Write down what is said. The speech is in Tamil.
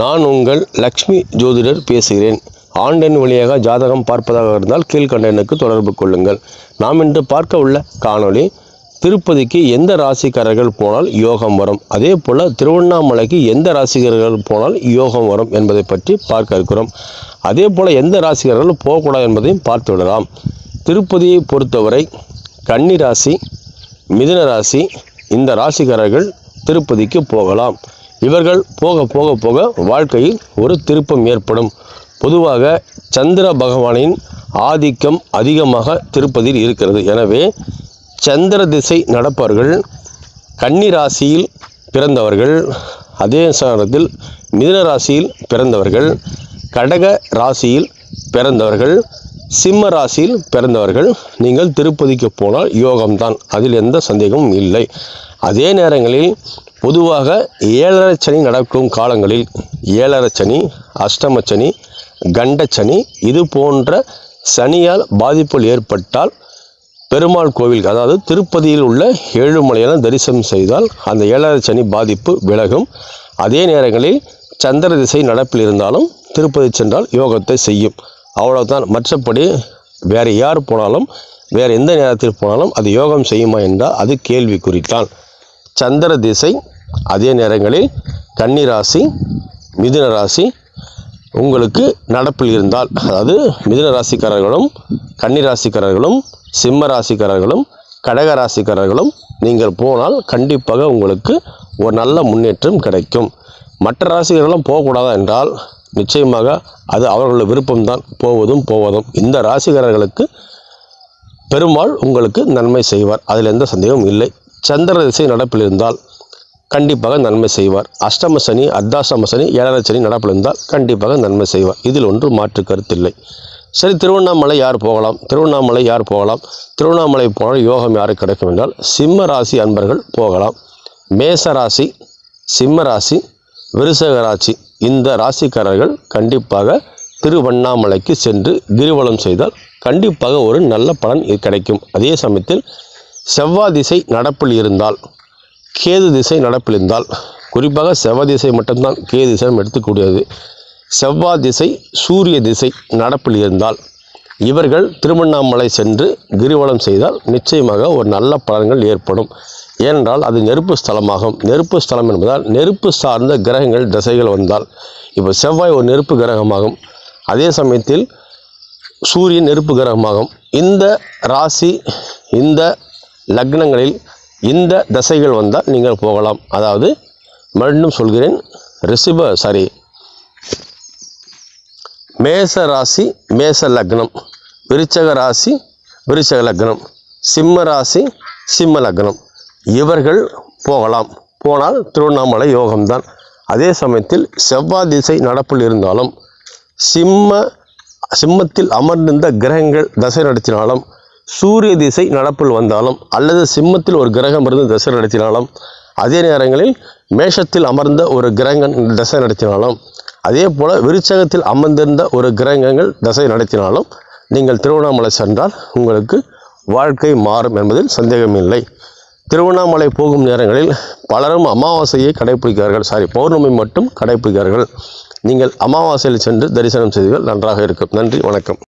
நான் உங்கள் லக்ஷ்மி ஜோதிடர் பேசுகிறேன். ஆன்லைன் வழியாக ஜாதகம் பார்ப்பதாக இருந்தால் கீழ்கண்ட எண்ணுக்கு தொடர்பு கொள்ளுங்கள். நாம் இன்று பார்க்க உள்ள காணொளி திருப்பதிக்கு எந்த ராசிக்காரர்கள் போனால் யோகம் வரும்? அதே போல் திருவண்ணாமலைக்கு எந்த ராசிக்காரர்கள் போனால் யோகம் வரும் என்பதை பற்றி பார்க்க இருக்கிறோம். அதே போல் எந்த ராசிக்காரர்கள் போகக்கூடாது என்பதையும் பார்த்து விடலாம். திருப்பதியை பொறுத்தவரை கன்னி ராசி மிதுன ராசி இந்த ராசிக்காரர்கள் திருப்பதிக்கு போகலாம். இவர்கள் போக போக போக வாழ்க்கையில் ஒரு திருப்பம் ஏற்படும். பொதுவாக சந்திர பகவானின் ஆதிக்கம் அதிகமாக திருப்பதியில் இருக்கிறது. எனவே சந்திர திசை நடப்பவர்கள் கன்னி ராசியில் பிறந்தவர்கள் அதே சமயத்தில் மிதுன ராசியில் பிறந்தவர்கள் கடக ராசியில் பிறந்தவர்கள் சிம்ம ராசியில் பிறந்தவர்கள் நீங்கள் திருப்பதிக்கு போனால் யோகம்தான். அதில் எந்த சந்தேகமும் இல்லை. அதே நேரங்களில் பொதுவாக ஏழரை சனி நடக்கும் காலங்களில் ஏழரை சனி அஷ்டம சனி கண்டச்சனி இது போன்ற சனியால் பாதிப்புகள் ஏற்பட்டால் பெருமாள் கோவில் அதாவது திருப்பதியில் உள்ள ஏழுமலையான தரிசனம் செய்தால் அந்த ஏழரை சனி பாதிப்பு விலகும். அதே நேரங்களில் சந்திர திசை நடப்பில் இருந்தாலும் திருப்பதி சென்றால் யோகத்தை செய்யும். அவ்வளோதான் மற்றபடி வேறு யார் போனாலும் வேறு எந்த நேரத்தில் போனாலும் அது யோகம் செய்யுமா என்றால் அது கேள்விக்குறித்தான் சந்திர திசை அதே நேரங்களில் கன்னி ராசி மிதுன ராசி உங்களுக்கு நடப்பில் இருந்தால் அதாவது மிதுன ராசிக்காரர்களும் கன்னி ராசிக்காரர்களும் சிம்ம ராசிக்காரர்களும் கடக ராசிக்காரர்களும் நீங்கள் போனால் கண்டிப்பாக உங்களுக்கு ஒரு நல்ல முன்னேற்றம் கிடைக்கும். மற்ற ராசிகர்களும் போகக்கூடாதா என்றால் நிச்சயமாக அது அவர்களோட விருப்பம்தான். போவதும் போவதும் இந்த ராசிக்காரர்களுக்கு பெருமாள் உங்களுக்கு நன்மை செய்வார். அதில் எந்த சந்தேகமும் இல்லை. சந்திர திசை நடப்பில் இருந்தால் கண்டிப்பாக நன்மை செய்வார். அஷ்டம சனி அர்த்தாஷ்டம சனி ஏழரை சனி நடப்பில் இருந்தால் கண்டிப்பாக நன்மை செய்வார். இதில் ஒன்று மாற்று கருத்தில்லை. சரி திருவண்ணாமலை யார் போகலாம்? திருவண்ணாமலை யார் போகலாம்? திருவண்ணாமலை போனால் யோகம் யாருக்கு கிடைக்கும் என்றால் சிம்ம ராசி அன்பர்கள் போகலாம். மேச ராசி சிம்ம ராசி விருசக ராசி. இந்த ராசிக்காரர்கள் கண்டிப்பாக திருவண்ணாமலைக்கு சென்று கிரிவலம் செய்தால் கண்டிப்பாக ஒரு நல்ல பலன் கிடைக்கும். அதே சமயத்தில் செவ்வாய் திசை நடப்பில் இருந்தால் கேது திசை நடப்பில் இருந்தால் குறிப்பாக செவ்வாய் திசை மட்டும்தான் கேது திசை நம்ம எடுத்துக்கூடியது. செவ்வாய் திசை சூரிய திசை நடப்பில் இருந்தால் இவர்கள் திருவண்ணாமலை சென்று கிரிவலம் செய்தால் நிச்சயமாக ஒரு நல்ல பலன்கள் ஏற்படும். ஏனென்றால் அது நெருப்பு ஸ்தலமாகும். நெருப்பு ஸ்தலம் என்பதால் நெருப்பு சார்ந்த கிரகங்கள் திசைகள் வந்தால் இப்போ செவ்வாய் ஒரு நெருப்பு கிரகமாகும். அதே சமயத்தில் சூரியன் நெருப்பு கிரகமாகும். இந்த ராசி இந்த லக்னங்களில் இந்த தசைகள் வந்தால் நீங்கள் போகலாம். அதாவது மறுபடியும் சொல்கிறேன் ரிஷப சாரி மேச ராசி மேச லக்னம். விருச்சக ராசி விருச்சக லக்னம். சிம்ம ராசி சிம்ம லக்னம். இவர்கள் போகலாம். போனால் திருவண்ணாமலை யோகம்தான். அதே சமயத்தில் செவ்வாய் திசை நடப்பில் இருந்தாலும் சிம்ம சிம்மத்தில் அமர்ந்திருந்த கிரகங்கள் தசை நடத்தினாலும் சூரிய திசை நடப்பில் வந்தாலும் அல்லது சிம்மத்தில் ஒரு கிரகம் இருந்து தசை நடத்தினாலும் அதே நேரங்களில் மேஷத்தில் அமர்ந்த ஒரு கிரகங்கள் தசை நடத்தினாலும் அதே போல் விருச்சகத்தில் அமர்ந்திருந்த ஒரு கிரகங்கள் தசை நடத்தினாலும் நீங்கள் திருவண்ணாமலை சென்றால் உங்களுக்கு வாழ்க்கை மாறும் என்பதில் சந்தேகமில்லை. திருவண்ணாமலை போகும் நேரங்களில் பலரும் அமாவாசையை கடைப்பிடிக்கிறார்கள். சாரி பௌர்ணமி மட்டும் கடைப்பிடிக்கிறார்கள். நீங்கள் அமாவாசையில் சென்று தரிசனம் செய்தீர்கள் நன்றாக இருக்கும். நன்றி வணக்கம்.